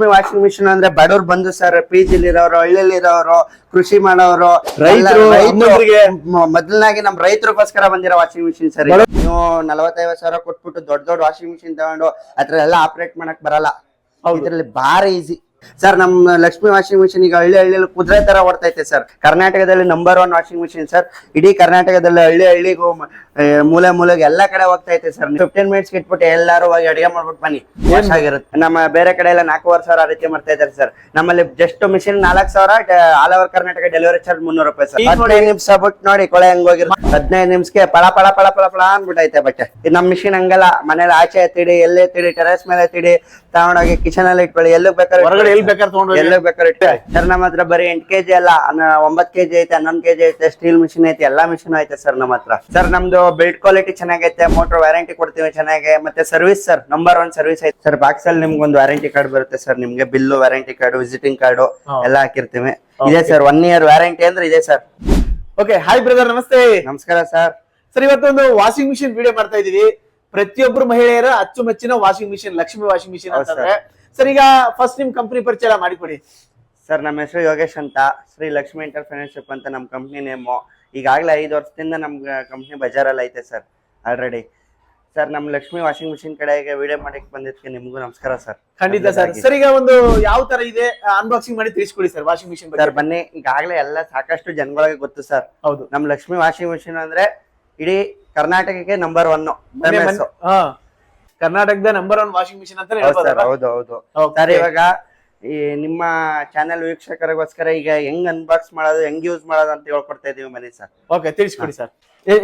Lakshmi washing machine ಅಂದ್ರೆ ಬಡವ್ರು ಬಂದು ಸರ್ ಪಿ ಜಿಲಿ ಇರೋರು ಹಳ್ಳಿಲಿ ಇರೋರು ಕೃಷಿ ಮಾಡೋರು ರೈತರು. ಮೊದಲನಾಗಿ ನಮ್ ರೈತರಿಗೋಸ್ಕರ ಬಂದಿರೋ ವಾಷಿಂಗ್ ಮಿಷಿನ್ ಸರ್. ನೀವು ನಲವತ್ತೈವತ್ತು ಸಾವಿರ ಕೊಟ್ಬಿಟ್ಟು ದೊಡ್ಡ ದೊಡ್ಡ ವಾಷಿಂಗ್ ಮಿಷಿನ್ ತಗೊಂಡು ಅದ್ರಲ್ಲೆಲ್ಲ ಎಲ್ಲ ಆಪರೇಟ್ ಮಾಡಕ್ ಬರಲ್ಲ. ಇದ್ರಲ್ಲಿ ಬಾರಿ ಈಸಿ ಸರ್ ನಮ್ ಲಕ್ಷ್ಮಿ ವಾಷಿಂಗ್ ಮಿಷಿನ್ ಈಗ ಹಳ್ಳಿ ಹಳ್ಳಿ ಕುದುರೆ ತರ ಓಡ್ತೈತೆ ಸರ್ ಕರ್ನಾಟಕದಲ್ಲಿ number one washing machine sir ಇಡೀ ಕರ್ನಾಟಕದಲ್ಲಿ ಹಳ್ಳಿ ಹಳ್ಳಿಗೂ ಮೂಲೆ ಮೂಲೆಗೆ ಎಲ್ಲಾ ಕಡೆ ಹೋಗ್ತೈತೆ ಸರ್ ಫಿಫ್ಟೀನ್ ಮಿನಿಟ್ಸ್ ಇಟ್ಬಿಟ್ಟು ಎಲ್ಲಾರು ಹೋಗಿ ಅಡಿಗೆ ಮಾಡ್ಬಿಟ್ಟು ಬನ್ನಿ. ವಾಶ್ ಆಗಿರುತ್ತೆ. ನಮ್ಮ ಬೇರೆ ಕಡೆ ಎಲ್ಲ ನಾಲ್ಕೂವರೆ ಸಾವಿರ ಆ ರೀತಿ ಮಾಡ್ತಾ ಇದ್ದಾರೆ ಸರ್ ನಮ್ಮಲ್ಲಿ ಜಸ್ಟ್ ಮಿಷಿನ್ ನಾಲ್ಕು ಸಾವಿರ all over Karnataka delivery charge ಮುನ್ನೂರು ರೂಪಾಯಿ ಸರ್. ಹದಿನೈದು ನಿಮಿಷ ಬಿಟ್ಟು ನೋಡಿ ಕೊಳೆ ಹೆಂಗ್ ಹೋಗಿರುತ್ತೆ. ಹದಿನೈದು ನಿಮಿಷಕ್ಕೆ ಪಳ ಪಳ ಪಳ ಪಳ ಪಳ ಅನ್ಬಿಟ್ಟೈತೆ ಬಟ್ಟೆ. ಇದು ನಮ್ಮ ಮಿಷಿನ್ ಹಂಗಲ್ಲ. ಮನೇಲಿ ಆಚೆ ಎತ್ತಿಡಿ ಎಲ್ಲಿ ಎತ್ತಿಡಿ ಟೆರೆಸ್ ಮೇಲೆ ಎತ್ತಿಡಿ ತಗೊಂಡೋಗಿ ಕಿಚನ್ ಅಲ್ಲಿ ಇಟ್ಕೊಳ್ಳಿ. ಎಲ್ಲೂ ಬೇಕಾದ್ರೆ ಹೊರಗಡೆ ಎಲ್ಲಿ ಬೇಕಾದ್ರೆ ತಗೊಂಡು. ಎಲ್ಲ ಬೇಕಾದ್ರೆ ಇಟ್ಟು ಸರ್ ನಮ್ಮ ಹತ್ರ ಬರೀ ಎಂಟ್ ಕೆಜಿ ಅಲ್ಲ ಒಂಬತ್ತು ಒಂಬತ್ ಕೆಜಿ ಐತೆ ಹನ್ನೊಂದ್ ಕೆಜಿ ಐತೆ ಸ್ಟೀಲ್ ಮಿಷಿನ್ ಐತೆ ಎಲ್ಲಾ ಮಿಷಿನ್ ಐತೆ ಸರ್ ನಮ್ಮ ಹತ್ರ. ಸರ್ ನಮ್ದು ಬಿಲ್ಡ್ ಕ್ವಾಲಿಟಿ ಚೆನ್ನಾಗೈತೆ ಮೋಟರ್ ವ್ಯಾರಂಟಿ ಕೊಡ್ತೀವಿ ಚೆನ್ನಾಗಿ ಮತ್ತೆ service sir number one service ಐತೆ. ಸರ್ ಬಾಕ್ಸ್ ಅಲ್ಲಿ ನಿಮ್ಗೆ ಒಂದು ವ್ಯಾರಂಟಿ ಕಾರ್ಡ್ ಬರುತ್ತೆ ಸರ್ ನಿಮ್ಗೆ bill warranty card visiting card. ಎಲ್ಲ ಹಾಕಿರ್ತೀವಿ. ಇದೆ ಸರ್ ಒನ್ ಇಯರ್ ವ್ಯಾರಂಟಿ ಅಂದ್ರೆ ಇದೆ ಸರ್ ಓಕೆ ಹಾಯ್ ಬ್ರದರ್ ನಮಸ್ತೆ. ನಮಸ್ಕಾರ ಸರ್ ಸರ್ ಇವತ್ತೊಂದು ವಾಷಿಂಗ್ ಮಿಷಿನ್ ವಿಡಿಯೋ ಮಾಡ್ತಾ ಇದೀವಿ ಪ್ರತಿಯೊಬ್ಬರು ಮಹಿಳೆಯರ ಅಚ್ಚುಮೆಚ್ಚಿನ washing machine Lakshmi washing machine ಅಂತಂದ್ರೆ. ಸರ್. ಈಗ ಫಸ್ಟ್ ನಿಮ್ ಕಂಪನಿ ಪರಿಚಯ ಮಾಡಿಕೊಡಿ. ಸರ್ ನಮ್ಮ ಹೆಸರು ಯೋಗೇಶ್ ಅಂತ. ಶ್ರೀ ಲಕ್ಷ್ಮಿ ಎಂಟರ್ಪ್ರಿನರ್ಶಿಪ್ ಅಂತ ನಮ್ಮ ಕಂಪ್ನಿ ನೇಮು ಈಗಾಗಲೇ ಐದು ವರ್ಷದಿಂದ ನಮ್ಮ ಕಂಪ್ನಿ ಬಜಾರಲ್ಲಿ ಐತೆ ಸರ್ ಆಲ್ರೆಡಿ ಸರ್ ನಮ್ಮ ಲಕ್ಷ್ಮಿ ವಾಷಿಂಗ್ ಮಿಷಿನ್ ಕಡೆಗೆ ವಿಡಿಯೋ ಮಾಡಕ್ಕೆ ಬಂದಿದ್ದಕ್ಕೆ ನಿಮಗೂ ನಮಸ್ಕಾರ ಸರ್. ಖಂಡಿತ ಸರ್. ಸರ್ ಈಗ ಒಂದು ಯಾವ ತರ ಇದೆ ಅನ್ಬಾಕ್ಸಿಂಗ್ ಮಾಡಿ ತಿಳಿಸ್ಕೊಡಿ ಸರ್ ವಾಷಿಂಗ್ ಮಿಷಿನ್ ಸರ್ ಬನ್ನಿ. ಈಗಾಗಲೇ ಎಲ್ಲ ಸಾಕಷ್ಟು ಜನಗಳಿಗೆ ಗೊತ್ತು ಸರ್. ಹೌದು. ನಮ್ಮ ಲಕ್ಷ್ಮಿ ವಾಷಿಂಗ್ ಮಿಷಿನ್ ಅಂದ್ರೆ ಇಡೀ ಕರ್ನಾಟಕಕ್ಕೆ ನಂಬರ್ ಒನ್ ಕರ್ನಾಟಕದ ನಂಬರ್ ಒನ್ ವಾಷಿಂಗ್ ಮಿಷಿನ್ ಅಂತ ಸರ್ ಹೌದು ಹೌದು. ಸರ್ ಇವಾಗ ಈ ನಿಮ್ಮ ಚಾನೆಲ್ ವೀಕ್ಷಕರಿಗೋಸ್ಕರ ಈಗ ಹೆಂಗ್ ಅನ್ಬಾಕ್ಸ್ ಮಾಡೋದು ಹೆಂಗ್ ಯೂಸ್ ಮಾಡೋದು ಅಂತ ಹೇಳ್ಕೊಡ್ತಾ ಇದೀವಿ ಮನೆ ಸರ್. ಓಕೆ ತಿಳಿಸ್ಕೊಡಿ ಸರ್.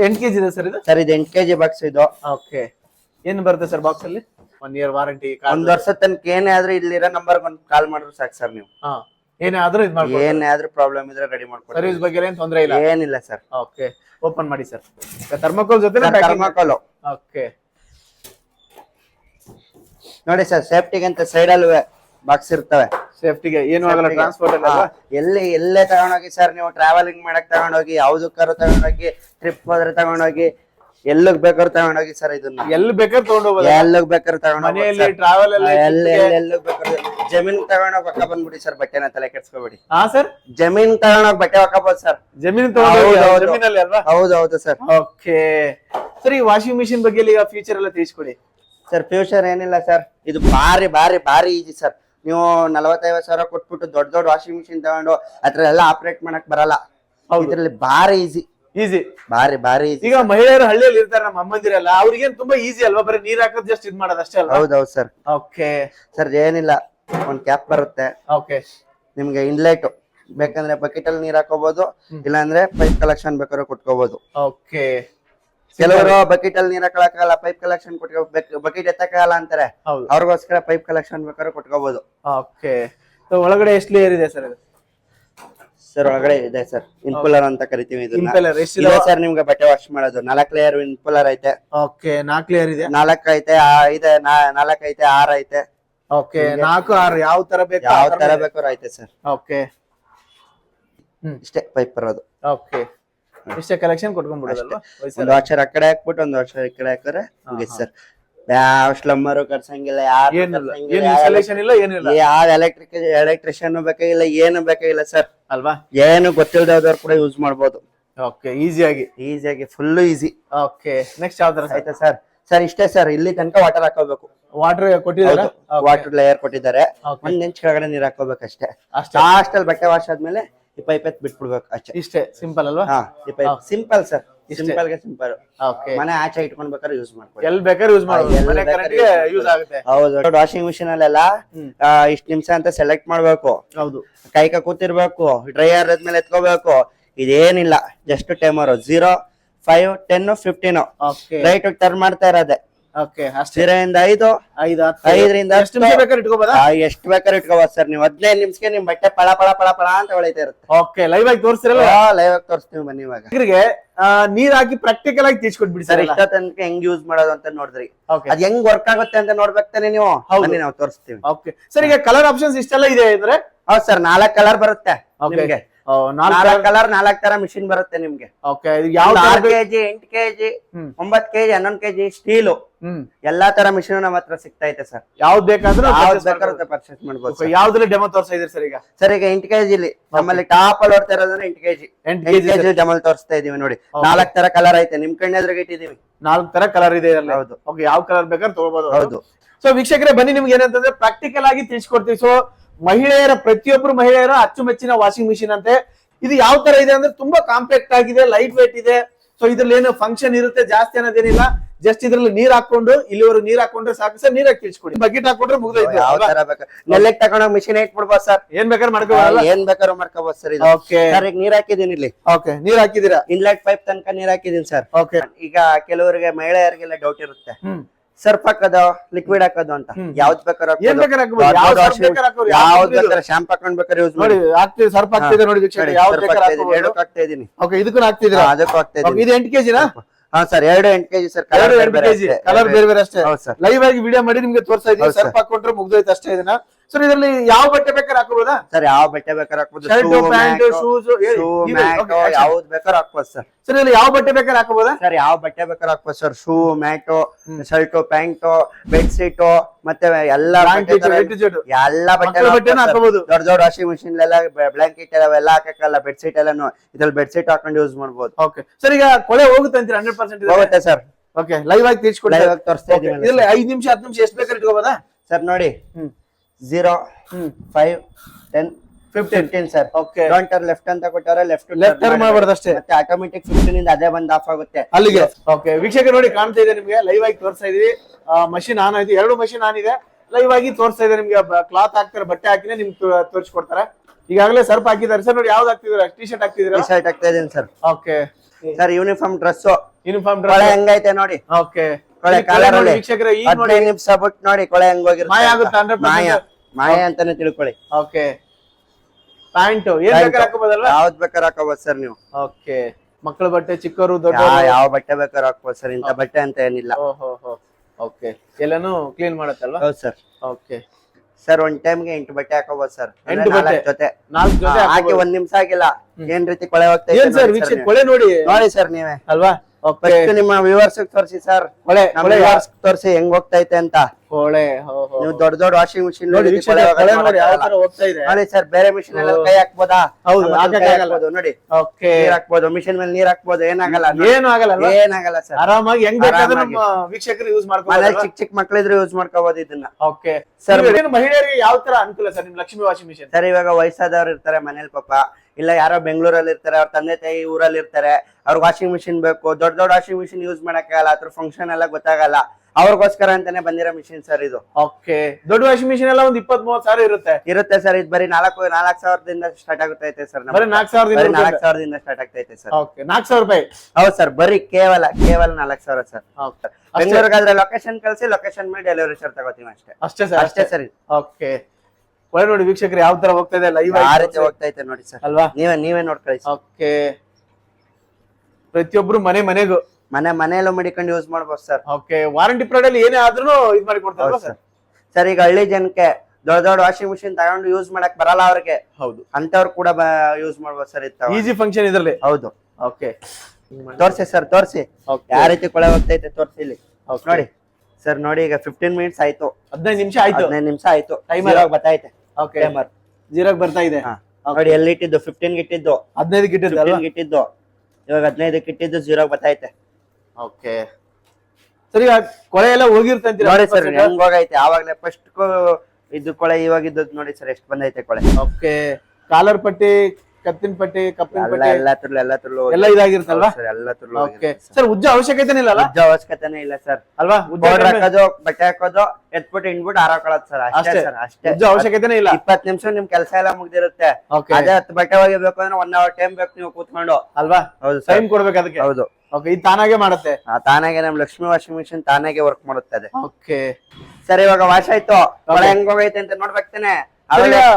ಎಂಟು ಕೆಜಿ ಇದೆ ಸರ್ ಇದು? ಸರ್ ಇದು ಎಂಟು ಕೆಜಿ ಬಾಕ್ಸ್ ಇದು. ಓಕೆ ಏನ್ ಬರುತ್ತೆ ಸರ್ ಬಾಕ್ಸ್ ಅಲ್ಲಿ? ಒನ್ ಇಯರ್ ವಾರಂಟಿ ಒಂದ್ ವರ್ಷ ತನಕ ಏನೇ ಆದ್ರೂ ಇಲ್ಲಿರೋ ನಂಬರ್ ಒಂದು ಕಾಲ್ ಮಾಡಿದ್ರು ಸಾಕು ಸರ್ ನೀವು. ಹಾ ಏನೇ ಆದ್ರೂ ಇದು ಮಾಡ್ಬೋದು ಏನೇ ಪ್ರಾಬ್ಲಮ್ ಇದ್ರೆ ರೆಡಿ ಮಾಡ್ಕೊಡ್ತೀವಿ ಸರ್ವಿಸ್ ಬಗ್ಗೆ ಏನು ತೊಂದ್ರೆ ಇಲ್ಲ? ಏನಿಲ್ಲ ಸರ್ ಓಕೆ ಓಪನ್ ಮಾಡಿ ಸರ್ ಥರ್ಮಕೋಲ್ ಜೊತೆ ಥರ್ಮಾಕೋಲು ಓಕೆ ನೋಡಿ ಸರ್ ಸೇಫ್ಟಿಗೆ ಅಂತ ಸೈಡ್ ಅಲ್ಲಿ ಬಾಕ್ಸ್ ಇರ್ತವೆ. ಸೇಫ್ಟಿಗೆ ಏನು ಆಗಲ್ಲ. ಟ್ರಾನ್ಸ್ಪೋರ್ಟ್ ಎಲ್ಲ ಎಲ್ಲಿ ಎಲ್ಲೇ ತಗೊಂಡೋಗಿ ಸರ್ ನೀವು ಟ್ರಾವೆಲಿಂಗ್ ಮಾಡಕ್ ತಗೊಂಡೋಗಿ ಯಾವ್ದಕ್ಕಾರು ತಗೊಂಡೋಗಿ ಟ್ರಿಪ್ ಹೋದ್ರೆ ತಗೊಂಡೋಗಿ ಎಲ್ಲಗ್ ತಗೊಂಡ್ ಹೋಗಿ ಸರ್ ಇದನ್ನ. ಎಲ್ಲಿ ಬೇಕಾದ್ರೆ ತಗೊಂಡು ಹೋಗ್ಬೋದು. ಎಲ್ಲಗ್ ಬೇಕಾದ್ರೆ ತಗೊಂಡೋಗಿ ಮನೆಯಲ್ಲಿ ಟ್ರಾವೆಲ್ ಎಲ್ಲ ಎಲ್ಲಿ ಎಲ್ಲಿ ಎಲ್ಲಗ್ ಬೇಕಾದ್ರು ಜಮೀನ್ ತಗೊಂಡೋಗಿ ಪಕ್ಕ ಬಂದ್ಬಿಡಿ ಸರ್ ಬಟ್ಟೆನ ತಲೆ ಕೆಡ್ಸ್ಕೊಬೇಡಿ. ಹಾ ಸರ್? ಜಮೀನ್ ತಗೊಂಡೋಗಿ ಬಟ್ಟೆ ಹಾಕಬಹುದು ಸರ್. ಜಮೀನ್ ಹೌದು. ಜಮೀನಲ್ಲಿ ಅಲ್ವಾ? ಹೌದು ಹೌದು ಸರ್. ಓಕೆ. ಸರ್ ಈ ವಾಷಿಂಗ್ ಮಿಷಿನ್ ಬಗ್ಗೆ ಈಗ ಫ್ಯೂಚರ್ ಎಲ್ಲ ತಿಳಿಸ್ಕೊಡಿ. ಸರ್ ಫ್ಯೂಚರ್ ಏನಿಲ್ಲ ಸರ್. ಇದು ಬಾರಿ ಭಾರಿ ಭಾರಿ ಈಜಿ ಸರ್. ನೀವು ನಲವತ್ತೈವತ್ತು ಸಾವಿರ ಕೊಟ್ಬಿಟ್ಟು ದೊಡ್ಡ ದೊಡ್ಡ ವಾಷಿಂಗ್ ಮಿಷಿನ್ ತಗೊಂಡು ಅದ್ರಲ್ಲೆಲ್ಲ ಆಪರೇಟ್ ಮಾಡಕ್ ಬರಲ್ಲ. ಇದ್ರಲ್ಲಿ ಭಾರಿ ಈಸಿ ಈಸಿ ಬಾರಿ ಬಾರಿ ಈಗ ಮಹಿಳೆಯರು ಹಳ್ಳಿಯಲ್ಲಿ ಇರ್ತಾರೆ ನಮ್ಮ ಅಮ್ಮಂದಿರೆಲ್ಲ ಅವ್ರಿಗೇನ್ ತುಂಬಾ ಈಸಿ ಅಲ್ವಾ? ಬರೀ ನೀರ್ ಹಾಕೋದ್ ಜಸ್ಟ್ ಇದ್ ಮಾಡೋದು ಅಷ್ಟೇ ಅಲ್ವಾ? ಹೌದೌದು ಸರ್ ಓಕೆ ಸರ್ ಏನಿಲ್ಲ. ಒಂದ್ ಕ್ಯಾಪ್ ಬರುತ್ತೆ. ಓಕೆ ನಿಮ್ಗೆ ಇನ್ಲೈಟ್ ಬೇಕಂದ್ರೆ ಬಕೆಟ್ ಅಲ್ಲಿ ನೀರ್ ಹಾಕೋಬಹುದು ಇಲ್ಲಾಂದ್ರೆ ಪೈಪ್ ಕಲೆಕ್ಷನ್ ಬೇಕಾದ್ರೆ ಕೊಟ್ಕೋಬಹುದು ಓಕೆ ಕೆಲವರು ಬಕೆಟ್ ಅಲ್ಲಿ ನೀರ್ ಹಾಕೊಳಕ್ಕಾಗಲ್ಲ ಪೈಪ್ ಕಲೆಕ್ಷನ್ ಕೊಟ್ಕೋ ಬಕೆಟ್ ಎತ್ತಕ್ಕಾಗಲ್ಲ ಅಂತಾರೆ. ಹೌದು. ಅವ್ರಿಗೋಸ್ಕರ ಪೈಪ್ ಕಲೆಕ್ಷನ್ ಬೇಕಾದ್ರೆ ಕೊಟ್ಕೋಬಹುದು ಓಕೆ ಒಳಗಡೆ ಎಷ್ಟು ಲೇಯರ್ ಇದೆ ಸರ್ ಇದು? ಸರ್ ಒಳಗಡೆ ಇದೆ ಸರ್. ಇನ್ಪುಲರ್ ಅಂತ ಕರಿತೀವಿ ಇದನ್ನ. ಇಂಪೆಲ್ಲರ್ ಎಷ್ಟು ಇದೆ ಸರ್ ನಿಮ್ಗೆ ಬಟ್ಟೆ ವಾಶ್ ಮಾಡೋದು. ನಾಲ್ಕು ಲೇಯರ್ ಇನ್ಪುಲರ್ ಐತೆ. ಓಕೆ ನಾಲ್ಕು ಲೇಯರ್ ಇದೆ. ನಾಲ್ಕು ಐತೆ ಆ- ಇದೆ ನಾ- ನಾಲ್ಕು ಐತೆ ಆರ್ ಐತೆ. ಓಕೆ ನಾಲ್ಕು ಆರು ಯಾವ ತರ ಬೇಕು ಯಾವ ತರ ಬೇಕಾದ್ರೂ ಐತೆ ಸರ್. ಓಕೆ ಹ್ಮ್. ಇಷ್ಟೇ ಪೈಪ್ ಬರೋದು. ಓಕೆ ಇಷ್ಟೇ ಕಲೆಕ್ಷನ್ ಕೊಟ್ಕೊಂಡ್ಬಿಡೋದಲ್ವಾ? ಒಂದು ವರ್ಷ ಆ ಕಡೆ ಹಾಕ್ಬಿಟ್ಟು ಒಂದ್ ವರ್ಷ ಈ ಕಡೆ ಹಾಕಿದ್ರೆ ಮುಗೀತು ಸರ್. ಯಾವ ಸ್ಲಮ್ಮರು ಕರ್ಸಂಗಿಲ್ಲ ಯಾರು ಏನಿಲ್ಲ ಏನ್ ಇನ್ಸ್ಟಾಲೇಷನ್ ಇಲ್ಲ ಏನಿಲ್ಲ. ಯಾವ ಎಲೆಕ್ಟ್ರಿಕ್ ಎಲೆಕ್ಟ್ರಿಷಿಯನ್ ಬೇಕಾಗಿಲ್ಲ ಏನು ಬೇಕಾಗಿಲ್ಲ ಸರ್. ಅಲ್ವಾ? ಏನು ಗೊತ್ತಿಲ್ದವ್ರು ಕೂಡ ಯೂಸ್ ಮಾಡ್ಬೋದು. ಓಕೆ ಈಸಿಯಾಗಿ ಈಸಿಯಾಗಿ ಫುಲ್ ಈಸಿ ಓಕೆ ನೆಕ್ಸ್ಟ್ ಯಾವ ತರ ಆಯ್ತಾ ಸರ್ ಸರ್ ಇಷ್ಟೇ ಸರ್ ಇಲ್ಲಿ ತನಕ ವಾಟರ್ ಹಾಕೋಬೇಕು. ವಾಟರ್ ಕೊಟ್ಟಿದ್ದಾರೆ? ವಾಟರ್ ಲೇಯರ್ ಕೊಟ್ಟಿದ್ದಾರೆ. ಒಂದ್ ಇಂಚ್ ಕೆಳಗಡೆ ನೀರ್ ಹಾಕೋಬೇಕಷ್ಟೇ. ಅಷ್ಟೇ. ಲಾಸ್ಟ್ ಅಲ್ಲಿ ಬಟ್ಟೆ ವಾಶ್ ಆದ್ಮೇಲೆ ಈ ಪೈಪ್ ಎತ್ ಬಿಟ್ಬಿಡ್ಬೇಕು ಅಷ್ಟೇ. ಇಷ್ಟೇ ಸಿಂಪಲ್ ಅಲ್ವಾ? ಈ ಪೈಪ್ ಸಿಂಪಲ್ ಸರ್. ಸಿಂಪಲ್ಗೆ ಸಿಂಪಲ್ ಓಕೆ ಮನೆ ಆಚೆ ಇಟ್ಕೊಂಡ್ಬೇಕಾದ್ರೆ ಯೂಸ್ ಮಾಡ್ಕೊಳ್ಳಿ. ಎಲ್ ಬೇಕಾದ್ರೆ ಯೂಸ್ ಮಾಡೋದು ಮನೆ ಬೇಕಾದ್ರೆ ಯೂಸ್ ಆಗುತ್ತೆ. ಹೌದು. ವಾಷಿಂಗ್ ಮಿಷಿನ್ ಅಲ್ಲೆಲ್ಲ ಇಷ್ಟ್ ನಿಮಿಷ ಅಂತ ಸೆಲೆಕ್ಟ್ ಮಾಡ್ಬೇಕು. ಹೌದು. ಕೈ ಕೂತಿರ್ಬೇಕು ಡ್ರೈಯರ್ ಆದ್ಮೇಲೆ ಎತ್ಕೋಬೇಕು. ಇದೇನಿಲ್ಲ just timer. Zero five ten fifteen right turn ಮಾಡ್ತಾ ಇರೋದೆ. ಓಕೆ ಅಷ್ಟೇ. ಐದು. ಐದು ಹತ್ತು. ಐದರಿಂದ ಎಷ್ಟು ನಿಮಿಷ ಬೇಕಾದ್ರೆ ಇಟ್ಕೋಬೋದಾ? ಎಷ್ಟ್ ಬೇಕಾದ್ರೆ ಇಟ್ಕೋಬೋದು ಸರ್. ನೀವು ಹದಿನೈದು ನಿಮಿಷಕ್ಕೆ ನಿಮ್ ಬಟ್ಟೆ ಪಳ ಪಳ ಪಳ ಪಳ ಅಂತ ಹೊಳಿತಾ ಇರುತ್ತೆ. ಓಕೆ ಲೈವ್ ಆಗಿ ತೋರಿಸ್ತಿರಲ್ಲ ಲೈವ್ ಆಗಿ ತೋರಿಸ್ತೀವಿ ಬನ್ನಿ ಇವಾಗ. ಹುಡುಗರಿಗೆ ನೀರ್ ಹಾಕಿ ಪ್ರಾಕ್ಟಿಕಲ್ ಆಗಿ ತಿಳಿಸ್ಕೊಟ್ಬಿಡಿ ಸರ್ ಸರ್ ಇಷ್ಟ ತನಕ ಹೆಂಗ್ ಯೂಸ್ ಮಾಡೋದು ಅಂತ ನೋಡಿದ್ರಿ. ಓಕೆ. ಅದ್ ಹೆಂಗ್ ವರ್ಕ್ ಆಗುತ್ತೆ ಅಂತ ನೋಡ್ಬೇಕು ತಾನೆ ನೀವು. ಹೌದು. ಬನ್ನಿ ನಾವು ತೋರಿಸ್ತೀವಿ. ಓಕೆ. ಸರ್ ಈಗ ಕಲರ್ ಆಪ್ಷನ್ಸ್ ಇಷ್ಟೆಲ್ಲ ಇದೆ ಅಂದ್ರೆ ಹೌದ್ ಸರ್ ನಾಲ್ಕ್ ಕಲರ್ ಬರುತ್ತೆ Okay. ನಿಮ್ಗೆ. ನಾಲ್ಕ್ ಕಲರ್ ನಾಲ್ಕ್ ತರ ಮಿಷಿನ್ ಬರುತ್ತೆ ನಿಮ್ಗೆ. ಓಕೆ ಯಾವ ಆರ್ ಕೆಜಿ ಎಂಟು ಕೆಜಿ. ಒಂಬತ್ ಕೆಜಿ ಹನ್ನೊಂದ್ ಕೆಜಿ ಸ್ಟೀಲು ಎಲ್ಲಾ ತರ ಮಿಷಿನ್ ನಮ್ಮ ಹತ್ರ ಸಿಗ್ತಾ ಇದೆ ಸರ್ ಯಾವ್ದು ಬೇಕಾದ್ರೂ ಪರ್ಚೇಸ್ ಮಾಡ್ಬೋದು. ಯಾವ್ದು ಯಾವ್ದ್ರಲ್ಲಿ ಡೆಮೋ ತೋರಿಸ್ತಾ ಇದ್ರಿ ಸರ್ ಈಗ? ಸರ್ ಈಗ ಎಂಟು ಕೆಜಿಲಿ ನಮ್ಮಲ್ಲಿ ಟಾಪ್ ಅಲ್ಲಿ ಓಡ್ತಾ ಇರೋದ್ರೆ ಎಂಟು ಕೆಜಿ ಎಂಟು ಡೆಮಲ್ ಕೆಜಿ ಡಮಲ್ ತೋರಿಸ್ತಾ ಇದೀವಿ ನೋಡಿ. ನಾಲ್ಕು ತರ ಕಲರ್ ಐತೆ. ನಿಮ್ ಕಣ್ಣೆ ಎದುರಿಗೆ ಇಟ್ಟಿದೀವಿ ನಾಲ್ಕು ತರ ಕಲರ್ ಇದೆ ಹೌದು. ಓಕೆ ಯಾವ ಕಲರ್ ಬೇಕಾದ್ರೆ ತಗೋಬಹುದು ಹೌದು. ಸೊ ವೀಕ್ಷಕರೇ ಬನ್ನಿ ನಿಮ್ಗೆ ಏನಂತಂದ್ರೆ ಪ್ರಾಕ್ಟಿಕಲ್ ಆಗಿ ತಿಳಿಸ್ಕೊಡ್ತೀವಿ. ಸೊ ಮಹಿಳೆಯರ ಪ್ರತಿಯೊಬ್ಬರು ಮಹಿಳೆಯರ ಅಚ್ಚುಮೆಚ್ಚಿನ ವಾಷಿಂಗ್ ಮಿಷಿನ್ ಅಂತೆ. ಇದು ಯಾವ ತರ ಇದೆ ಅಂದ್ರೆ ತುಂಬಾ ಕಾಂಪ್ಯಾಕ್ಟ್ ಆಗಿದೆ ಲೈಟ್ ವೇಟ್ ಇದೆ. ಸೊ ಇದ್ರಲ್ಲಿ ಏನು ಫಂಕ್ಷನ್ ಇರುತ್ತೆ ಜಾಸ್ತಿ ಅನ್ನೋದೇನಿಲ್ಲ. ಜಸ್ಟ್ ಇದ್ರಲ್ಲಿ ನೀರ್ ಹಾಕೊಂಡು ಇಲ್ಲಿವರೆಗೂ ನೀರ್ ಹಾಕೊಂಡ್ರೆ ಸಾಕು ಸರ್. ನೀರ್ ಕಿಳ್ಸ್ಕೊಡಿ. ಬಕೆಟ್ ಹಾಕೊಂಡ್ರೆ ಮುಗ್ದೈತೆ ನೆಲ್ಲಕ್ ತಗೊಂಡೋಗ್ ಮಿಷಿನ್ ಇಟ್ಬಿಡ್ಬೋದು ಸರ್. ಏನ್ ಬೇಕಾದ್ರೆ ಮಾಡ್ಕೋಬಾರಲ್ಲ ಏನ್ ಬೇಕಾದ್ರೂ ಮಾಡ್ಕೋಬೋದು ಸರ್ ಓಕೆ ಸರ್ ಈಗ ನೀರ್ ಹಾಕಿದೀನಿ ಇಲ್ಲಿ. ಓಕೆ ನೀರ್ ಹಾಕಿದೀರಾ ಇನ್ಲೆಟ್ ಪೈಪ್ ತನಕ ನೀರ್ ಹಾಕಿದೀನಿ ಸರ್. ಓಕೆ ಈಗ ಕೆಲವರಿಗೆ ಮಹಿಳೆಯರಿಗೆಲ್ಲ ಡೌಟ್ ಇರುತ್ತೆ. ಸರ್ಫ್ ಹಾಕೋದು ಲಿಕ್ವಿಡ್ ಹಾಕೋದು ಅಂತ. ಯಾವ್ದು ಯಾವ್ದ್ ಬೇಕಾದ್ರೂ ಹಾಕ್ಬೋದು. ಬೇಕಾದ್ರೆ ಸರ್ಫ್ ಯಾವ್ದ್ ಶಾಂಪ್ ಹಾಕೊಂಡ್ ಬೇಕಾದ್ರೆ ಯೂಸ್ ಮಾಡಿ ಆಗ್ತಿದೆ ಸರ್ಪ್ ಆಗ್ತಿದೆ ನೋಡಿ ಯಾವ್ದು surf ಹಾಕ್ತಾ ಇದೀನಿ, ಇದೀನಿ ಓಕೆ ಇದಕ್ಕೂ ಹಾಕ್ತಿದ್ದೀರಾ ಹಾ, ಅದಕ್ಕೂ ಹಾಕ್ತಾ ಇದೀನಿ. ಇದು ಎಂಟು ಕೆಜಿನಾ ಹಾ ಸರ್ ಎರಡು ಎಂಟು ಕೆಜಿ ಸರ್ ಎರಡು ಎಂಟು ಕೆಜಿ. ಕಲರ್ ಬೇರೆ ಬೇರೆ ಅಷ್ಟೇ. ಹೌದು ಸರ್ ಲೈವ್ ಆಗಿ ವಿಡಿಯೋ ಮಾಡಿ ನಿಮ್ಗೆ ತೋರಿಸ್ತಾ ಇದ್ದೀನಿ ಸರ್ಫ್ ಸರ್ಪ್ ಹಾಕೊಂಡ್ರೆ ಮುಗ್ದೋಯ್ತು ಅಷ್ಟೇ ಇದನ್ನ. ಸರ್ ಇದರಲ್ಲಿ ಯಾವ ಬಟ್ಟೆ ಬೇಕಾದ್ರೆ ಹಾಕೋಬಹುದಾ ಸರ್ ಯಾವ ಬಟ್ಟೆ ಬೇಕಾದ್ರೆ ಹಾಕ್ಬೋದು? Shirt pant shoes shoe mat ಯಾವ್ದು ಬೇಕಾದ್ರೆ ಹಾಕ್ಬೋದು ಸರ್. ಸರ್ ಇದರಲ್ಲಿ ಯಾವ ಬಟ್ಟೆ ಬೇಕಾದ್ರೆ ಹಾಕೋಬಹುದಾ ಸರ್ ಯಾವ ಬಟ್ಟೆ ಬೇಕಾದ್ರೆ ಹಾಕ್ಬೋದು sir. Shoe mat shirt pant bed sheet ಮತ್ತೆ ಎಲ್ಲಾ. ಎಲ್ಲ ಬಟ್ಟೆ ಹಾಕಬಹುದು. ದೊಡ್ಡ ದೊಡ್ಡ ವಾಷಿಂಗ್ ಮಿಷಿನ್ ಎಲ್ಲ ಬ್ಲಾಂಕೆಟ್ ಎಲ್ಲ ಹಾಕಕ್ಕಲ್ಲ ಬೆಡ್ ಶೀಟ್ ಎಲ್ಲಾನು. ಇದ್ರಲ್ಲಿ ಬೆಡ್ ಶೀಟ್ ಹಾಕೊಂಡು ಯೂಸ್ ಮಾಡಬಹುದು ಓಕೆ ಸರ್ ಈಗ ಕೊಳೆ ಹೋಗುತ್ತೆ ಅಂತೀರಾ? ಹಂಡ್ರೆಡ್ ಪರ್ಸೆಂಟ್ ಹೋಗುತ್ತೆ ಸರ್. ಓಕೆ ಲೈವ್ ಆಗಿ ತಿಳಿಸ್ಕೊಡಿ ಲೈವ್ ಆಗಿ ತೋರಿಸ್ತಾ ಇದೀವಿ ಐದ್ ನಿಮಿಷ ಹತ್ತು ನಿಮಿಷ ಎಷ್ಟು ಬೇಕಾದ್ರೆ ಇಟ್ಕೋಬೋದಾ? ಸರ್ ನೋಡಿ. ಹ್ಮ್. Zero five ten fifteen sir okay turn left ಅಂತ ಕೊಟ್ಟಾರೆ ಲೆಫ್ಟ್ ಲೆಫ್ಟ್ ಟರ್ನ್ ಮಾಡಬಾರ್ದು ಅಷ್ಟೇ ಮತ್ತೆ ಆಟೋಮೆಟಿಕ್ ಫಿಫ್ಟೀನ್ ಇಂದ ಅದೇ ಬಂದ್ ಆಫ್ ಆಗುತ್ತೆ. ಅಲ್ಲಿಗೆ. ಓಕೆ ವೀಕ್ಷಕ ನೋಡಿ ಕಾಣ್ತಾ ಇದೆ ನಿಮ್ಗೆ. ಲೈವ್ ಆಗಿ ತೋರಿಸ್ತಾ ಇದೀವಿ. ಮಷಿನ್ ಆನ್ ಆಯ್ತು ಎರಡು ಮಷಿನ್ ಆನ್ ಇದೆ. ಲೈವ್ ಆಗಿ ತೋರಿಸ್ತಾ ಇದೆ ನಿಮ್ಗೆ. ಕ್ಲಾತ್ ಹಾಕ್ತಾರೆ ಬಟ್ಟೆ ಹಾಕಿನೇ ನಿಮ್ಗೆ ತೋರಿಸ್ಕೊಡ್ತಾರೆ. ಈಗಾಗಲೇ ಸರ್ಪ್ ಹಾಕಿದ್ದಾರೆ. ಸರ್ ನೋಡಿ ಯಾವ್ದು ಹಾಕ್ತಿದ್ರ ಟಿ ಶರ್ಟ್ ಹಾಕ್ತಿದ್ರ ಟಿ ಶರ್ಟ್ ಹಾಕ್ತಾ ಇದೀನಿ sir okay sir uniform dress uniform dress ಹೆಂಗೈತೆ ನೋಡಿ. ಓಕೆ ಕೊಳೆ ಕಾಲರ್ ಅಲ್ಲಿ ವೀಕ್ಷಕರೇ ಈಗ ನೋಡಿ. ಹದಿನೈದು ನಿಮಿಷ ಬಿಟ್ಟು ನೋಡಿ ಕೊಳೆ ಹೆಂಗ್ ಮಾಯ ಆಗುತ್ತೆ ಆಗುತ್ತಾ 100%? ಮಾಯ ಮಾಯ ಅಂತಾನೆ ತಿಳ್ಕೊಳ್ಳಿ. ಓಕೆ. ಪ್ಯಾಂಟ್ ಏನ್ ಬೇಕಾದ್ರೆ ಯಾವ್ದ್ ಬೇಕಾದ್ರೆ ಹಾಕೋಬೋದು ಸರ್ ನೀವು. ಓಕೆ. ಮಕ್ಕಳ ಬಟ್ಟೆ ಚಿಕ್ಕವರು ದೊಡ್ಡ ಯಾ- ಯಾವ ಬಟ್ಟೆ ಬೇಕಾದ್ರೆ ಹಾಕ್ಬೋದು ಸರ್ ಇಂತ ಬಟ್ಟೆ ಅಂತ ಏನಿಲ್ಲ. ಓಹೋ ಓಕೆ. ಎಲ್ಲಾನು ಕ್ಲೀನ್ ಮಾಡತ್ತಲ್ವಾ? ಹೌದು ಸರ್. ಓಕೆ. ಸರ್ ಒಂದ್ ಟೈಮ್ಗೆ ಎಂಟು ಬಟ್ಟೆ ಹಾಕೋಬೋದು ಸರ್. ಎಂಟು ಬಟ್ಟೆ? ಜೊತೆ. ನಾಲ್ಕು ಜೊತೆ ಹಾ, ಹಾಕಿ ಹಾಕ್ಬೋದು. ಒಂದ್ ನಿಮಿಷ ಆಗಿಲ್ಲ. ಏನ್ ರೀತಿ ಕೊಳೆ ಹೋಗ್ತಾ ಏನ್ ಇದೆ ಸರ್ ನೋಡಿ ವೀಕ್ಷಕ sir ನೀವು. ಕೊಳೆ ನೋಡಿ? ನೋಡಿ ಸರ್ ನೀವೇ. ಅಲ್ವಾ? ಫಸ್ಟ್ ನಿಮ್ಮ ವ್ಯೂವರ್ಸ್ ತೋರಿಸಿ ಸರ್ ಕೊಳೆ ನಮ್ಮ ಕೊಳೆ ವ್ಯೂವರ್ಸ್ ತೋರಿಸಿ ಹೆಂಗ್ ಹೋಗ್ತೈತೆ ಅಂತ. ಕೊಳೆ ಹೋ, ಹೋ, ನೀವು ದೊಡ್ಡ ದೊಡ್ಡ ವಾಷಿಂಗ್ ಮಿಷಿನ್ ನೋಡಿ ನೋಡಿ ಯಾವ ತರ ಹೋಗ್ತಾ ಇದೆ. ನೋಡಿ ಸರ್ ಬೇರೆ ಮಿಷಿನ್ ಎಲ್ಲ ಕೈ ಹಾಕ್ಬೋದಾ? ಹೌದು, ನೋಡಿ. ಓಕೆ ನೀರ್ ಹಾಕ್ಬೋದು ಮಿಷಿನ್ ಮೇಲೆ ನೀರ್ ಹಾಕ್ಬೋದು ಏನಾಗಲ್ಲ. ಏನು ಆಗಲ್ಲ ಏನಾಗಲ್ಲ ಸರ್ ಆರಾಮಾಗಿ ಹೆಂಗ್ ಬೇಕಾದ್ರೂ ಆರಾಮಾಗಿ. ನಮ್ಮ ವೀಕ್ಷಕರು ಯೂಸ್ ಮಾಡ್ಕೋ ಚಿಕ್ಕ ಚಿಕ್ಕ ಮಕ್ಕಳಿದ್ರು ಯೂಸ್ ಮಾಡ್ಕೋಬಹುದು ಇದನ್ನ. ಓಕೆ ಸರ್ ಮಹಿಳೆಯರಿಗೆ ಯಾವ ತರ ಅನುಕೂಲ ಸರ್ ನಿಮ್ ಲಕ್ಷ್ಮಿ ವಾಷಿಂಗ್ ಮಿಷಿನ್ ಸರ್ ಇವಾಗ ವಯಸ್ಸಾದವ್ರು ಇರ್ತಾರೆ ಮನೇಲಿ ಪಾಪ. ಇಲ್ಲ ಯಾರೋ ಬೆಂಗಳೂರಲ್ಲಿ ಇರ್ತಾರೆ ಅವ್ರ ತಂದೆ ತಾಯಿ ಊರಲ್ಲಿ ಇರ್ತಾರೆ ಅವ್ರಿಗೆ ವಾಷಿಂಗ್ ಮಿಷಿನ್ ಬೇಕು ದೊಡ್ಡ ದೊಡ್ಡ ವಾಷಿಂಗ್ ಮಿಷಿನ್ ಯೂಸ್ ಮಾಡಕ್ಕಾಗಲ್ಲ ಅದ್ರ ಫಂಕ್ಷನ್ ಎಲ್ಲ ಗೊತ್ತಾಗಲ್ಲ. ಅವ್ರಿಗೋಸ್ಕರ ಅಂತಾನೆ ಬಂದಿರೋ ಮಿಷಿನ್ ಸರ್ ಇದು. ಓಕೆ ದೊಡ್ಡ ವಾಷಿಂಗ್ ಮಿಷಿನ್ ಎಲ್ಲ ಒಂದು ಇಪ್ಪತ್ ಮೂವತ್ ಸಾವಿರ ಇರುತ್ತೆ. ಇರುತ್ತೆ ಸರ್ ಇದು ಬರೀ ನಾಲ್ಕು ನಾಲ್ಕು ಸಾವಿರದಿಂದ ಸ್ಟಾರ್ಟ್ ಆಗುತ್ತೈತೆ ಸರ್ ಬರೀ ನಾಲ್ಕು ಸಾವಿರದಿಂದ ನಾಲ್ಕು ಸಾವಿರದಿಂದ ಸ್ಟಾರ್ಟ್ ಆಗ್ತೈತೆ ಸರ್ ಓಕೆ ನಾಲ್ಕು ಸಾವಿರ ರೂಪಾಯಿ? ಹೌದು ಸರ್ ಬರೀ ಕೇವಲ ಕೇವಲ ನಾಲ್ಕು ಸಾವಿರ ಸರ್ ಓಕೆ ಬೆಂಗಳೂರಿಗಾದ್ರೆ ಲೊಕೇಶನ್ ಕಳಿಸಿ ಲೊಕೇಶನ್ ಮೇಲೆ ಡೆಲಿವರಿ ಸರ್ ತಗೋತೀವಿ ಅಷ್ಟೇ. ಅಷ್ಟೇ ಸರ್ ಅಷ್ಟೇ ಸರ್. ಓಕೆ ಒಳ್ಳೆ ನೋಡಿ ವೀಕ್ಷಕರು ಯಾವ ತರ ಹೋಗ್ತಾ ಇದೆ ಲೈವ್ ಆ ರೀತಿ ಹೋಗ್ತೈತೆ ನೋಡಿ ಸರ್. ಅಲ್ವಾ? ನೀವೇ ನೀವೇ ನೋಡ್ಕೊಳ್ಳಿ sir. ಓಕೆ. ಪ್ರತಿಯೊಬ್ರು ಮನೆ ಮನೆಗೂ. ಮನೆ ಮನೆಯಲ್ಲೂ ಮಡಿಕೊಂಡು ಯೂಸ್ ಮಾಡ್ಬೋದು ಸರ್. ಓಕೆ. ವಾರಂಟಿ ಪೀರಿಯಡ್ ಅಲ್ಲಿ ಏನೇ ಆದ್ರೂ ಇದ್ ಮಾಡಿ ಕೊಡ್ತಾರ ಸರ್? ಸರ್. ಈಗ ಹಳ್ಳಿ ಜನಕ್ಕೆ ದೊಡ್ಡ ದೊಡ್ಡ ವಾಷಿಂಗ್ ಮಿಷಿನ್ ತಗೊಂಡು ಯೂಸ್ ಮಾಡಕ್ ಬರಲ್ಲ ಅವ್ರಿಗೆ. ಹೌದು. ಅಂತವ್ರು ಕೂಡ ಯೂಸ್ ಮಾಡ್ಬೋದು ಸರ್ ಇತ್ತ ಈಸಿ ಫಂಕ್ಷನ್ ಇದ್ರಲ್ಲಿ? ಹೌದು. ಓಕೆ. ತೋರ್ಸಿ ಸರ್ ತೋರ್ಸಿ. ಯಾವ ರೀತಿ ಕೊಳೆ ಹೋಗ್ತೈತೆ ತೋರ್ಸಿ ಇಲ್ಲಿ. ನೋಡಿ. ಸರ್ ನೋಡಿ ಈಗ ಫಿಫ್ಟೀನ್ ಮಿನಿಟ್ಸ್ ಆಯ್ತು. ಹದಿನೈದು ನಿಮಿಷ ಆಯ್ತು. ಹದಿನೈದು ನಿಮಿಷ ಆಯ್ತು. ಟೈಮ್ ಬತ್ತಾಯ್ತೆ ಓಕೆ ಟೈಮರ್ ಜೀರೋಕ್ ಬರ್ತಾ ಇದೆ. ನೋಡಿ ಎಲ್ಲಿ ಇಟ್ಟಿದ್ದು? ಫಿಫ್ಟೀನ್ ಇಟ್ಟಿದ್ದು ಹದಿನೈದು ಗಿಟ್ಟಿದ್ದು ಅಲ್ವಾ ಫಿಫ್ಟೀನ್ ಇಟ್ಟಿದ್ದು ಇವಾಗ ಹದಿನೈದಕ್ಕೆ ಇಟ್ಟಿದ್ದು ಜೀರೋ ಬರ್ತೈತೆ. ಓಕೆ ಸರಿ ಕೊಳೆ ಎಲ್ಲ ಹೋಗಿರ್ತಂತೀರ ನೋಡಿ ಸರ್ ಹೆಂಗ್ ಹೋಗೈತೆ? ಆವಾಗ್ಲೇ ಫಸ್ಟ್ ಇದು ಕೊಳೆ ಇವಾಗ ಇದ್ದದ್ ನೋಡಿ ಸರ್ ಎಷ್ಟು ಬಂದೈತೆ ಕೊಳೆ. ಓಕೆ ಕಾಲರ್ ಪಟ್ಟಿ ಕತ್ತಿನ ಪಟ್ಟಿ ಕಪ್ಪಿನ ಎಲ್ಲ ಪಟ್ಟಿ. ಎಲ್ಲ ತುರ್ಲು ಎಲ್ಲ ತುರ್ಲು ಎಲ್ಲ ಇದಾಗಿರುತ್ತಲ್ವಾ? ಸರ್ ಎಲ್ಲ ತುರ್ಲು ಓಕೆ ಸರ್. ಉಜ್ಜ ಅವಶ್ಯಕತೆನೇ ಇಲ್ಲ ಅಲ್ಲ? ಉಜ್ಜ ಅವಶ್ಯಕತೆನೇ ಇಲ್ಲ ಸರ್. ಅಲ್ವಾ? ಪೌಡರ್ ಹಾಕೋದು ಬಟ್ಟೆ ಹಾಕೋದು ಎತ್ಬಿಟ್ಟು ಇನ್ಬಿಟ್ಟು ಹಾರಾಕೊಳ್ಳೋದು ಸರ್. ಅಷ್ಟೇ ಸರ್ ಅಷ್ಟೇ. ಉಜ್ಜ ಅವಶ್ಯಕತೆನೇ ಇಲ್ಲ. ಇಪ್ಪತ್ ನಿಮಿಷ ನಿಮ್ ಕೆಲಸ ಎಲ್ಲ ಮುಗ್ದಿರುತ್ತೆ. ಅದೇ ಹತ್ತು ಬಟ್ಟೆ ಒಗಿಬೇಕು ಅಂದ್ರೆ ಒನ್ ಅವರ್ ಟೈಮ್ ಬೇಕು ನೀವು ಕೂತ್ಕೊಂಡು. ಅಲ್ವಾ? ಹೌದು ಟೈಮ್ ಕೊಡ್ಬೇಕು ಅದಕ್ಕೆ. ಹೌದು. ಓಕೆ ಇದು ತಾನಾಗೆ ಮಾಡುತ್ತೆ. ಆ, ತಾನಾಗೆ ನಮ್ ಲಕ್ಷ್ಮಿ ವಾಷಿಂಗ್ ಮಿಷಿನ್ ತಾನಾಗೆ ವರ್ಕ್ ಮಾಡುತ್ತದೆ ಓಕೆ ಸರ್ ಇವಾಗ ವಾಶ್ ಆಯ್ತು. ಹೆಂಗ್ ಹೋಗೈತೆ ಅಂತ ನೋಡ್ಬೇಕು ತಾನೆ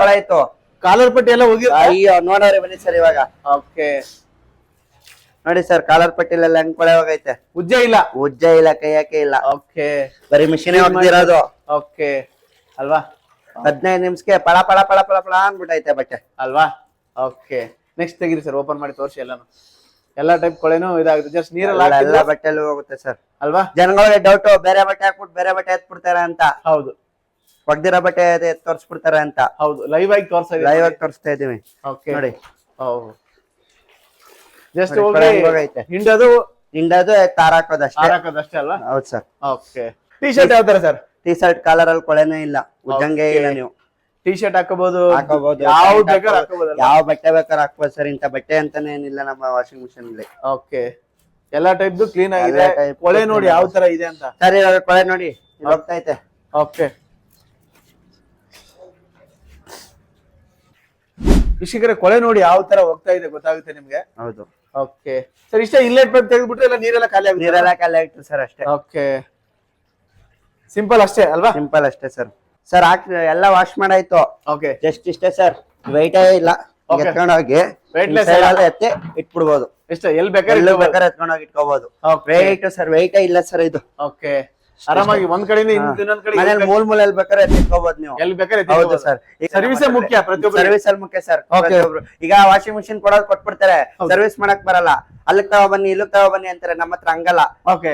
ಆಯ್ತು. ಕಾಲರ್ ಪಟ್ಟಿ ಎಲ್ಲ ಹೋಗಿ ಅಯ್ಯೋ ನೋಡೋರಿ ಬನ್ನಿ ಸರ್ ಇವಾಗ. ಓಕೆ. ನೋಡಿ ಸರ್ ಕಾಲರ್ ಪಟ್ಟಿಲೆಲ್ಲ ಹೆಂಗ್ ಕೊಳೆ ಹೋಗೈತೆ? ಉಜ್ಜ ಇಲ್ಲ? ಉಜ್ಜ ಇಲ್ಲ ಕೈಯಕ್ಕೆ ಇಲ್ಲ. ಓಕೆ. ಬರೀ ಮಿಷಿನೇ ಇರೋದು ಓಕೆ. ಅಲ್ವಾ? ಹದಿನೈದು ನಿಮಿಷಕ್ಕೆ ಪಳ ಪಳ ಪಳ ಪಳ ಪಳ ಅನ್ಬಿಟ್ಟೈತೆ ಬಟ್ಟೆ. ಅಲ್ವಾ? ಓಕೆ. ನೆಕ್ಸ್ಟ್ ತೆಗೀರಿ ಸರ್ ಓಪನ್ ಮಾಡಿ ತೋರಿಸಿ ಎಲ್ಲಾನು. ಎಲ್ಲಾ ಟೈಪ್ ಕೊಳೆನೂ ಇದಾಗುತ್ತೆ. ಜಸ್ಟ್ ನೀರಲ್ಲಿ ಎಲ್ಲ- ಬಟ್ಟೆಲ್ಲೂ ಹೋಗುತ್ತೆ ಸರ್. ಅಲ್ವಾ? ಜನಗಳಿಗೆ ಡೌಟ್ ಬೇರೆ ಬಟ್ಟೆ ಹಾಕ್ಬಿಟ್ಟು ಬೇರೆ ಬಟ್ಟೆ ಎತ್ಬಿಡ್ತಾರೆ ಅಂತ. ಹೌದು. ಒಗ್ದಿರೋ ಬಟ್ಟೆ ಅದೇ ತೋರ್ಸ್ಬಿಡ್ತಾರೆ ಅಂತ. ಹೌದು ಲೈವ್ ಆಗಿ ತೋರಿಸ್ತಾ ಲೈವ್ ಆಗಿ ತೋರಿಸ್ತಾ ಇದೀವಿ. ಓಕೆ ನೋಡಿ. ಜಸ್ಟ್ ಹೋಗಿ. ಹಿಂಡೋದು ಹಿಂಡೋದು ತಾರ ಹಾಕೋದು ಅಷ್ಟೇ. ಅಲ್ಲ? ಅಲ್ವಾ ಹೌದು ಸರ್. ಓಕೆ ಟಿ ಶರ್ಟ್ ಯಾವ ತರ ಸರ್? ಟೀ ಶರ್ಟ್ ಕಾಲರ್ ಅಲ್ಲಿ ಕೊಳೆನೇ ಇಲ್ಲ. ಉಜ್ಜಂಗೆ ಇಲ್ಲ ನೀವು. ಟಿ ಶರ್ಟ್ ಹಾಕೋಬಹುದು ಹಾಕೋಬಹುದು ಯಾವ ಬೇಕಾದ್ರೆ ಹಾಕೋಬಹುದಲ್ಲ ಯಾವ ಬಟ್ಟೆ ಬೇಕಾದ್ರೆ ಹಾಕ್ಬೋದು ಸರ್. ಇಂಥ ಬಟ್ಟೆ ಅಂತಾನೆ ಏನಿಲ್ಲ ನಮ್ಮ ವಾಷಿಂಗ್ ಮಿಷಿನ್ ಅಲ್ಲಿ. ಓಕೆ ಎಲ್ಲಾ ಟೈಪ್ ಕ್ಲೀನ್ ಆಗಿದೆ. ಕೊಳೆ ನೋಡಿ ಯಾವ ತರ ಇದೆ ಅಂತ. ಸರಿ ಕೊಳೆ ನೋಡಿ. ಹೋಗ್ತೈತೆ ಹೋಗ್ತಾ ಐತೆ ಓಕೆ ವೀಕ್ಷಕರೇ ಕೊಳೆ ನೋಡಿ ಯಾವ ತರ ಹೋಗ್ತಾ ಇದೆ ಗೊತ್ತಾಗುತ್ತೆ ನಿಮ್ಗೆ? ಹೌದು. ಓಕೆ ಸರ್ ಇಷ್ಟೇ ಇಲ್ಲೇ ಪೈಪ್ ತೆಗೆದ್ಬಿಟ್ರೆ ಎಲ್ಲ ನೀರೆಲ್ಲ ಖಾಲಿ ಆಗುತ್ತೆ? ನೀರೆಲ್ಲ ಖಾಲಿ ಆಗ್ತದೆ ಸರ್ ಅಷ್ಟೇ. ಓಕೆ ಸಿಂಪಲ್ ಅಷ್ಟೇ ಅಲ್ವಾ? ಸಿಂಪಲ್ ಅಷ್ಟೇ ಸರ್ ಸರ್ ಹಾಕ್ ಎಲ್ಲ ವಾಶ್ ಮಾಡಾಯ್ತು. ಓಕೆ ಜಸ್ಟ್ ಇಷ್ಟೇ ಸರ್ ವೈಟೇ ಇಲ್ಲ. Okay. ಎತ್ಕೊಂಡು ಹೋಗಿ Weightless side ಅಲ್ಲ? ಅಲ್ಲೇ ಎತ್ತಿ ಇಟ್ಬಿಡ್ಬೋದು. ಇಷ್ಟ ಎಲ್ಲಿ ಬೇಕಾದ್ರೆ ಎಲ್ಲಿ ಬೇಕಾದ್ರೆ ಎತ್ಕೊಂಡು ಹೋಗಿ ಇಟ್ಕೋಬಹುದು Okay. ವೆಯ್ಟ್ ಸರ್ ವೆಯ್ಟೇ ಇಲ್ಲ ಸರ್ ಇದು. ಓಕೆ ಆರಾಮಾಗಿ ಒಂದ್ ಕಡೆಯಿಂದ ಇನ್ನೊಂದ್ ಕಡೆ ಮನೇಲಿ ಮೂಲ ಎಲ್ ಬೇಕಾದ್ರೆ ಎತ್ತಿಟ್ಕೋಬಹುದು ನೀವು. ಎಲ್ಲಿ ಬೇಕಾದ್ರೆ ಹೌದು ಸರ್. ಸರ್ವಿಸ್ ಮುಖ್ಯ ಪ್ರತಿಯೊಬ್ಬರು ಸರ್ವಿಸ್ ಅಲ್ಲಿ ಮುಖ್ಯ ಸರ್. ಪ್ರತಿಯೊಬ್ರು. ಈಗ ವಾಷಿಂಗ್ ಮಿಷಿನ್ ಕೊಡೋದು ಕೊಟ್ಬಿಡ್ತಾರೆ. ಸರ್ವಿಸ್ ಮಾಡಕ್ ಬರಲ್ಲ. ಅಲ್ಲಿ ತಗೋ ಬನ್ನಿ ಇಲ್ಲ ತಗೋ ಬನ್ನಿ ಅಂತಾರೆ. ನಮ್ಮ ಹತ್ರ ಹಂಗಲ್ಲ. ಓಕೆ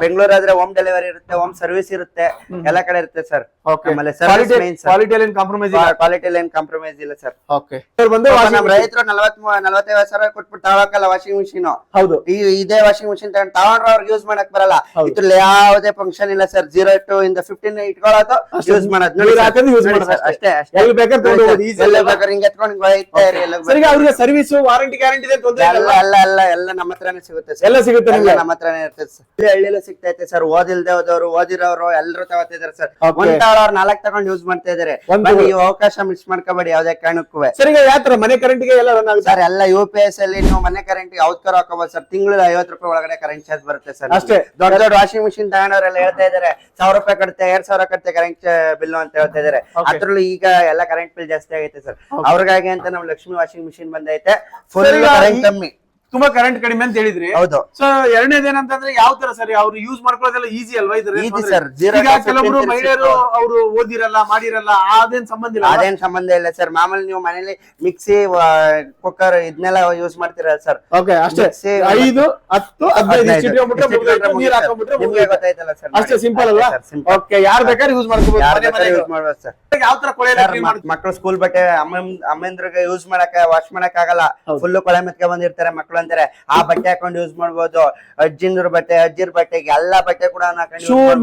ಬೆಂಗಳೂರು ಆದ್ರೆ ಹೋಮ್ ಡೆಲಿವರಿ ಇರುತ್ತೆ ಹೋಮ್ ಸರ್ವಿಸ್ ಇರುತ್ತೆ. ಎಲ್ಲ ಕಡೆ ಇರುತ್ತೆ ಸರ್. ಓಕೆ ಆಮೇಲೆ ಕ್ವಾಲಿಟಿ ಕ್ವಾಲಿಟಿಯಲ್ಲಿ ಕಾಂಪ್ರಮೈಸ್ ಇಲ್ಲ? ಕ್ವಾಲಿಟಿ ಏನ್ ಕಾಂಪ್ರಮೈಸ್ ಇಲ್ಲ ಸರ್. ಓಕೆ ಬಂದು ನಮ್. ರೈತರು ನಲವತ್ ನಲವತ್ತೈದು ಸಾವಿರ ಕೊಟ್ಬಿಟ್ಟು ತಗೋಕಲ್ಲ ವಾಷಿಂಗ್ ಮಿಷಿನ್ ಹೌದು. ಈ ಇದೇ ವಾಷಿಂಗ್ ಮಿಷಿನ್ ತಗೊಂಡ್ ತಗೊಂಡ್ರೆ ಅವ್ರಿಗೆ ಯೂಸ್ ಮಾಡಕ್ ಬರಲ್ಲ. ಇದ್ರಲ್ಲಿ ಇದ್ರಲ್ಲಿ ಯಾವುದೇ ಫಂಕ್ಷನ್ ಇಲ್ಲ ಸರ್ ಜೀರೋ ಟು ಇಂದ ಫಿಫ್ಟೀನ್ ಇಟ್ಕೊಳ್ಳೋದು ಯೂಸ್ ಮಾಡೋದು. ನೋಡಿ ನೀರ್ sir. ಹಾಕೋದು use ನೋಡಿ ಮಾಡೋದು ಅಷ್ಟೇ. ಅಷ್ಟೇ ಎಲ್ಲಿ ಬೇಕಾದ್ರೆ ತಗೊಂಡು ಹೋಗೋದು, sir. easy ಎಲ್ಲಿ ಅಲ್ವಾ? ಬೇಕಾದ್ರೆ ಹಿಂಗ್ ಎತ್ಕೊಂಡು ಹಿಂಗ್ ಹೋಯ್ತಾ ಇರಿ, ಎಲ್ಲಿಗ್ ಸರಿಗೆ ಅವ್ರಿಗೆ ಸರ್ವಿಸ್ ವಾರಂಟಿ ಗ್ಯಾರಂಟಿ ಇದೆ ತೊಂದ್ರೆ ಎಲ್ಲ ಇಲ್ಲ ಎಲ್ಲ ಎಲ್ಲ ಎಲ್ಲ ನಮ್ಮ ಹತ್ರನೇ ಸಿಗುತ್ತೆ sir. ಎಲ್ಲ ಸಿಗುತ್ತೆ ಎಲ್ಲ ನಿಮ್ಗೆ? ನಮ್ಮ ಹತ್ರನೇ ಇರ್ತದೆ ಸರ್ ಇಲ್ಲಿ ಹಳ್ಳಿಲೂ ಸಿಗ್ತೈತೆ ಸರ್ ಓದಿಲ್ದೆ ಹೋದವರು ಓದಿರೋರು ಎಲ್ಲರೂ ತಗೋತಿದಾರೆ ಸರ್ Okay. ಒಂದ್ ಸಾವಿರ ಅವ್ರು ನಾಲ್ಕ್ ತಗೊಂಡ್ ಯೂಸ್ ಮಾಡ್ತಾ ಇದಾರೆ. ಒಂದು- ಬನ್ನಿ, ಈ ಅವಕಾಶ ಮಿಸ್ ಮಾಡ್ಕೋಬೇಡಿ ಯಾವ್ದೇ ಕಾರಣಕ್ಕೂ. ಸರಿ ಯಾವ ತರ ಮನೆ ಕರೆಂಟ್ಗೆ ಎಲ್ಲ ರನ್ ಆಗುತ್ತೆ? ಸರ್ ಎಲ್ಲ ಯು ಪಿ ಎಸ್ ಅಲ್ಲಿ ನೀವು ಮನೆ ಕರೆಂಟ್ ಯಾವ್ದು ಹಾಕೋಬಹುದು ಸರ್ ತಿಂಗಳ ಐವತ್ತು ರೂಪಾಯಿ ಒಳಗಡೆ ಕರೆಂಟ್ ಚಾರ್ಜ್ ಬರುತ್ತೆ ಸರ್ ಅಷ್ಟೇ. ದೊಡ್ಡ ದೊಡ್ಡ ವಾಷಿಂಗ್ ಮಿಷಿನ್ ತಗೊಂಡವರೆಲ್ಲ ಹೇಳ್ತಾ ಇದಾರೆ ಸಾವಿರ ರೂಪಾಯಿ ಕಟ್ತೆ ಎರಡ್ ಸಾವಿರ ಕಟ್ತೆ ಕರೆಂಟ್ ಬಿಲ್ ಅಂತ ಹೇಳ್ತಾ ಇದಾರೆ. ಅದ್ರಲ್ಲೂ ಈಗ ಎಲ್ಲ ಕರೆಂಟ್ ಬಿಲ್ ಜಾಸ್ತಿ ಆಗೈತೆ ಸರ್. ಅವ್ರಿಗಾಗಿ ಅಂತ ನಮ್ ಲಕ್ಷ್ಮಿ ವಾಷಿಂಗ್ ಮಿಷಿನ್ ಬಂದೈತೆ. ಫುಲ್ ಕರೆಂಟ್ ಕಮ್ಮಿ. ತುಂಬಾ ಕರೆಂಟ್ ಕಡಿಮೆ ಅಂತ ಹೇಳಿದ್ರಿ. ಹೌದು. ಸೊ ಎರಡನೇದೇನಂತಂದ್ರೆ ಯಾವ ತರ ಸರ್ ಅವ್ರು ಯೂಸ್ ಮಾಡ್ಕೊಳ್ಳೋದೆಲ್ಲ ಈಸಿ ಅಲ್ವಾ ಇದ್ರ Easy ಸರ್ ಈಗ ಕೆಲವೊಬ್ರು ಮಹಿಳೆಯರು. ಅವರು ಓದಿರಲ್ಲ ಮಾಡಿರಲ್ಲ ಅದೇನ್ ಸಂಬಂಧ ಇಲ್ಲ? ಅದೇನ್ ಸಂಬಂಧ ಇಲ್ಲ ಸರ್ ಮಾಮೂಲಿ ನೀವು ಮನೇಲಿ ಮಿಕ್ಸಿ ಕುಕ್ಕರ್ ಇದನ್ನೆಲ್ಲ ಯೂಸ್ ಮಾಡ್ತಿರಲ್ಲ ಸರ್ ಓಕೆ ಅಷ್ಟೇ. ಐದು ಹತ್ತು ಹದಿನೈದು ಗೊತ್ತಾಯ್ತಲ್ಲ ಸರ್ ಅಷ್ಟೇ ಸಿಂಪಲ್ ಅಲ್ಲ? ಓಕೆ ಯಾರ್ ಬೇಕಾದ್ರೆ ಯೂಸ್ ಮಾಡ್ಕೋಬಹುದು ಯೂಸ್ ಮಾಡ್ಬೋದು ಸರ್ ಯಾವ ತರ ಕೊಳೆ ಸರ್, ಕ್ಲೀನ್ ಮಕ್- ಮಕ್ಳು ಸ್ಕೂಲ್ ಬಟ್ಟೆ ಅಮ್ಮ ಅಮ್ಮಂದ್ರಿಗೆ ಯೂಸ್ ಮಾಡಕ್ಕೆ ವಾಶ್ ಮಾಡಕ್ ಆಗಲ್ಲ. ಫುಲ್ ಕೊಳೆ ಮೆತ್ಕೊಂಡ್ ಬಂದಿರ್ತಾರೆ ಮಕ್ಳು ಅಂತಾರೆ ಆ ಬಟ್ಟೆ ಹಾಕೊಂಡು ಯೂಸ್ ಮಾಡ್ಬೋದು. ಅಜ್ಜಿಂದ್ರ ಬಟ್ಟೆ ಅಜ್ಜಿರ್ ಬಟ್ಟೆ ಎಲ್ಲಾ ಬಟ್ಟೆ ಕೂಡ.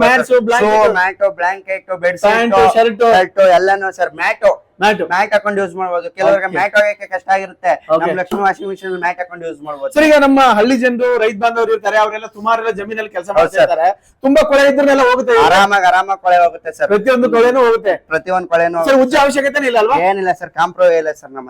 Mat blanket bed sheet shirt shirt ಎಲ್ಲಾನು ಸರ್ ಮ್ಯಾಟು ಮ್ಯಾಟು ಮ್ಯಾಟ್ ಹಾಕೊಂಡು ಯೂಸ್ ಮಾಡಬಹುದು ಕೆಲವರಿಗೆ. ಮ್ಯಾಟ್ ಹೋಗಕ್ಕೆ ಕಷ್ಟ ಆಗಿರುತ್ತೆ. ನಮ್ಮ ನಮ್ ಲಕ್ಷ್ಮಿ ವಾಷಿಂಗ್ ಮಿಷಿನ್ ಮ್ಯಾಟ್ ಹಾಕೊಂಡು ಯೂಸ್ ಮಾಡ್ಬೋದು. ಸರ್ ಈಗ ನಮ್ಮ ಹಳ್ಳಿ ಜನರು ರೈತ ಬಾಂಧವರು ಇರ್ತಾರೆ ಅವರೆಲ್ಲ ಸುಮಾರೆಲ್ಲ ಜಮೀನಲ್ಲಿ ಕೆಲಸ ಮಾಡ್ತಾರೆ. ತುಂಬಾ ಕೊಳೆ ಇದ್ರನ್ನೆಲ್ಲ ಹೋಗುತ್ತೆ ಆರಾಮಾಗಿ ಆರಾಮಾಗಿ ಕೊಳೆ ಹೋಗುತ್ತೆ ಸರ್. ಪ್ರತಿಯೊಂದು ಕೊಳೆನೂ ಹೋಗುತ್ತೆ. ಪ್ರತಿಯೊಂದು ಕೊಳೆನೂ ಸರ್ ಉಜ್ಜ ಅವಶ್ಯಕತೆ ಇಲ್ಲ ಅಲ್ವಾ? ಏನಿಲ್ಲ ಸರ್ ಕಾಂಪ್ರೋ ಇಲ್ಲ ಸರ್ ನಮ್ಮಲ್ಲಿ.